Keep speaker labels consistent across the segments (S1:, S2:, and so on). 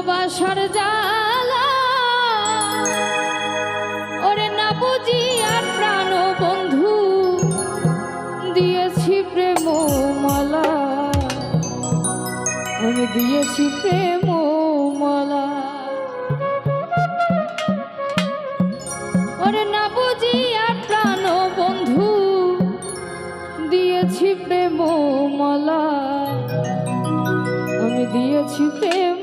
S1: ভালোবাসার জালা ওরে না বুঝি আর প্রাণ বন্ধু, দিয়েছি প্রেম মালা আমি দিয়েছি প্রেম মালা ওরে না বুঝি আর প্রাণ বন্ধু, দিয়েছি প্রেম মালা আমি দিয়েছি প্রেম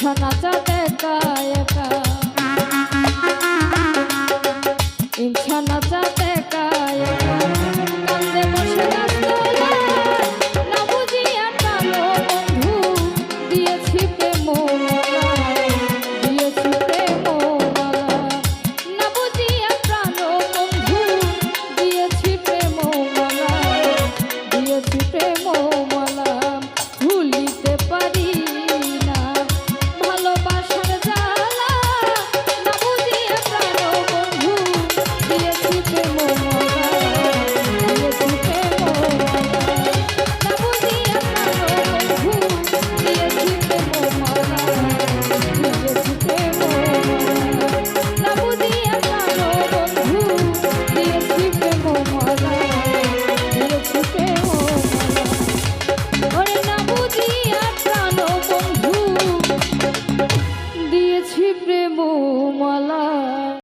S1: সোনা চাঁদে তা।